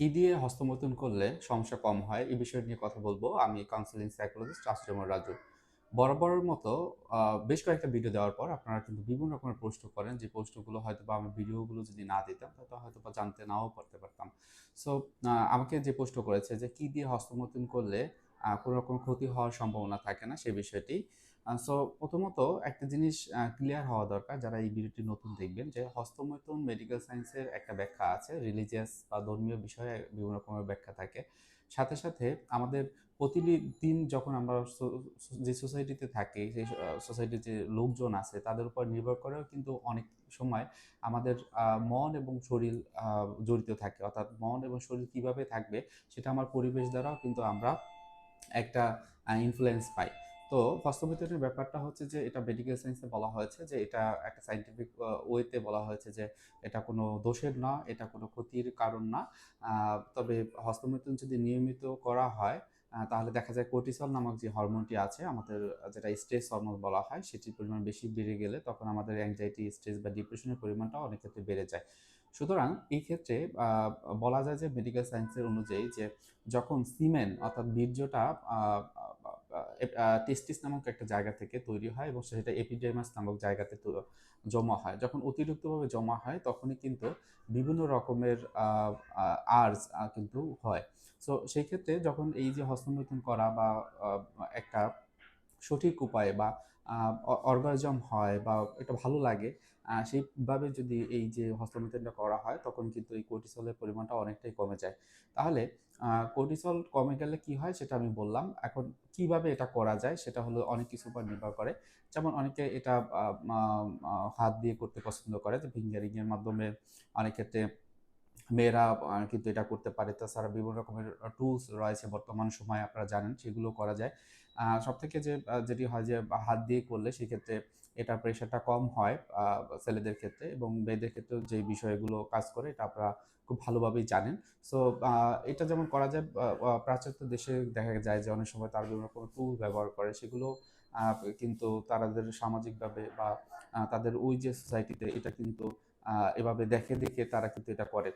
কি দিয়ে হস্তমৈথুন করলে সমস্যা কম হয়? এই বিষয় নিয়ে কথা বলব। আমি কাউন্সিলিং সাইকোলজিস্ট আশ্রমর রাজু। বরাবরের মতো বেশ কয়েকটা ভিডিও দেওয়ার পর আপনারা কিন্তু বিভিন্ন রকমের প্রশ্ন করেন। যে প্রশ্নগুলো হয়তো বা আমি ভিডিওগুলো যদি না দিতাম, তাহলে হয়তো বা জানতে নাও পারতে পারতাম। সো আমাকে যে প্রশ্ন করেছে যে কি দিয়ে হস্তমৈথুন করলে কোনো রকম ক্ষতি হওয়ার সম্ভাবনা থাকে না সেই বিষয়টি সো প্রথমত একটা জিনিস ক্লিয়ার হওয়া দরকার যারা এই ভিডিওটি নতুন দেখবেন যে হস্তমৈথুন মেডিকেল সায়েন্সের একটা ব্যাখ্যা আছে রিলিজিয়াস বা ধর্মীয় বিষয়ে বিভিন্ন রকমের ব্যাখ্যা থাকে। সাথে সাথে আমাদের প্রতিদিন যখন আমরা যে সোসাইটিতে থাকি, সেই সোসাইটির যে লোকজন আছে, তাদের উপর নির্ভর করেও কিন্তু অনেক সময় আমাদের মন এবং শরীর জড়িত থাকে। অর্থাৎ মন এবং শরীর কীভাবে থাকবে সেটা আমার পরিবেশ দ্বারাও কিন্তু আমরা একটা ইনফ্লুয়েন্স পাই। তো হস্তমৈথুনের ব্যাপারটা হচ্ছে যে, এটা মেডিকেল সায়েন্সে বলা হয়েছে যে, এটা একটা সাইন্টিফিক ওয়েতে বলা হয়েছে যে, এটা কোনো দোষের না, এটা কোনো ক্ষতির কারণ না। তবে হস্তমৈথুন যদি নিয়মিত করা হয় তাহলে দেখা যায় কোর্টিসল নামক যে হরমোনটি আছে, আমাদের যেটা স্ট্রেস হরমোন বলা হয়, সেটির পরিমাণ বেশি বেড়ে গেলে তখন আমাদের অ্যাংজাইটি স্ট্রেস বা ডিপ্রেশনের পরিমাণটা অনেক ক্ষেত্রে বেড়ে যায়। সুতরাং এই ক্ষেত্রে বলা যায় যে মেডিকেল সায়েন্সের অনুযায়ী যে, যখন সিমেন অর্থাৎ বীর্যটা টেস্টিস নামক একটা জায়গা থেকে তৈরি হয় এবং সেটা এপিডেমাস নামক জায়গাতে জমা হয়। যখন অতিরিক্তভাবে জমা হয়, তখনই কিন্তু বিভিন্ন রকমের আর্জ কিন্তু হয়। সো সেই ক্ষেত্রে যখন এই যে হস্তমৈথুন করা বা একটা সঠিক উপায়ে বা অর্গাজম হয় বা এটা ভালো লাগে সেইভাবে যদি এই যে হস্তমৈথুনটা করা হয়, তখন কিন্তু এই কোর্টিসলের পরিমাণটা অনেকটাই কমে যায়। তাহলে কোর্টিসল কমে গেলে কি হয় সেটা আমি বললাম। এখন কীভাবে এটা করা যায় সেটা হলো অনেক কিছু উপর নির্ভর করে। যেমন অনেকে এটা হাত দিয়ে করতে পছন্দ করে, যে ফিঙ্গারিংয়ের মাধ্যমে অনেক ক্ষেত্রে মেয়েরা কিন্তু এটা করতে পারে। তাছাড়া বিভিন্ন রকমের টুলস রয়েছে বর্তমান সময়ে, আপনারা জানেন, সেগুলো করা যায়। সব থেকে যে যেটি হয় যে হাত দিয়ে করলে সেক্ষেত্রে এটা প্রেশারটা কম হয় ছেলেদের ক্ষেত্রে এবং মেয়েদের ক্ষেত্রে যে বিষয়গুলো কাজ করে এটা আপনারা খুব ভালোভাবেই জানেন। সো এটা যেমন করা যায় আহ, দেশে দেখা যায় যে অনেক সময় তারা বিভিন্ন রকমের টুল ব্যবহার করে। সেগুলো কিন্তু তাদের সামাজিকভাবে বা তাদের ওই যে সোসাইটিতে এটা কিন্তু এভাবে দেখে দেখে তারা কিন্তু এটা করে।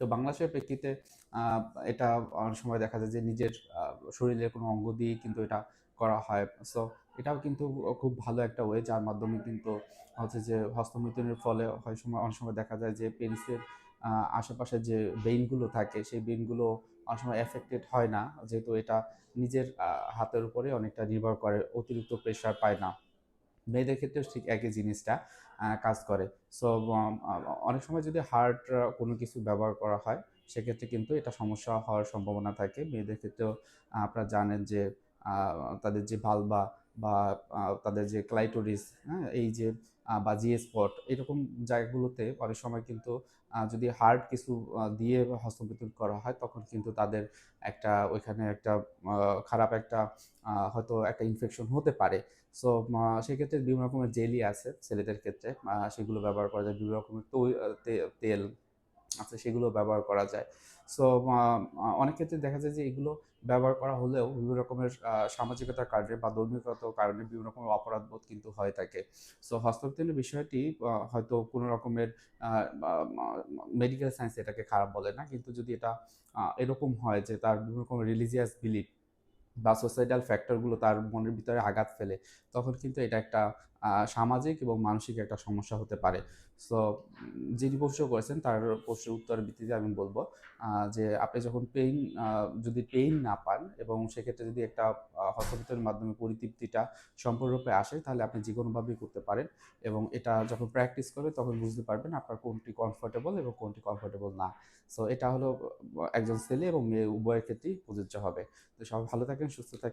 তো বাংলাদেশের প্রেক্ষিতে এটা অনেক সময় দেখা যায় যে নিজের শরীরের কোনো অঙ্গ দিয়ে কিন্তু এটা করা হয়। সো এটাও কিন্তু খুব ভালো একটা ওয়ে যার মাধ্যমে কিন্তু হচ্ছে যে হস্তমৈথুনের ফলে হয় সময়, অনেক সময় দেখা যায় যে পেনিসের আশেপাশে যে বেইনগুলো থাকে, সেই বেইনগুলো অনেক সময় এফেক্টেড হয় না। যেহেতু এটা নিজের হাতের উপরে অনেকটা নির্ভর করে, অতিরিক্ত প্রেশার পায় না। মেয়েদের ক্ষেত্রেও ঠিক একই জিনিসটা কাজ করে। সো অনেক সময় যদি হার্ট কোনো কিছু ব্যবহার করা হয়, সেক্ষেত্রে কিন্তু এটা সমস্যা হওয়ার সম্ভাবনা থাকে। মেয়েদের ক্ষেত্রেও আপনারা জানেন যে তাদের যে ভালবা বা তাদের যে ক্লাইটোরিস হ্যাঁ এই যে বা জি স্পট এরকম জায়গাগুলোতে অনেক সময় কিন্তু যদি হার্ট কিছু দিয়ে হস্তমৈথুন করা হয়, তখন কিন্তু তাদের একটা, ওইখানে একটা খারাপ একটা হয়তো একটা ইনফেকশন হতে পারে। সো সেক্ষেত্রে বিভিন্ন রকমের জেলি আছে ছেলেদের ক্ষেত্রে সেগুলো ব্যবহার করা যায়। বিভিন্ন রকমের তেল আছে সেগুলো ব্যবহার করা যায়। সো অনেক ক্ষেত্রে দেখা যায় যে এগুলো ব্যবহার করা হলেও বিভিন্ন রকমের সামাজিকতার কারণে বা ধর্মীয়গত কারণে বিভিন্ন রকমের অপরাধ বোধ কিন্তু হয়ে থাকে। সো হস্তমৈথুনের বিষয়টি হয়তো কোনো রকমের মেডিকেল সায়েন্স এটাকে খারাপ বলে না। কিন্তু যদি এটা এরকম হয় যে তার বিভিন্ন রকমের রিলিজিয়াস বিলিফ বা সোসাইটাল ফ্যাক্টরগুলো তার মনের ভিতরে আঘাত ফেলে, তখন কিন্তু এটা একটা সামাজিক এবং মানসিক একটা সমস্যা হতে পারে। সো যিনি প্রশ্ন করেছেন তার প্রশ্নের উত্তরের ভিত্তিতে আমি বলব যে আপনি যখন পেইন যদি পেইন না পান এবং সেক্ষেত্রে যদি একটা আহ, মাধ্যমে পরিতৃপ্তিটা সম্পূর্ণরূপে আসে তাহলে আপনি যে কোনোভাবেই করতে পারেন এবং এটা যখন প্র্যাকটিস করবে তখন বুঝতে পারবেন আপনার কোনটি কমফোর্টেবল এবং কোনটি কমফোর্টেবল না। সো এটা হলো একজন ছেলে এবং মেয়ে উভয়ের ক্ষেত্রেই প্রযোজ্য হবে। তো সবাই ভালো থাকেন সুস্থ থাকেন।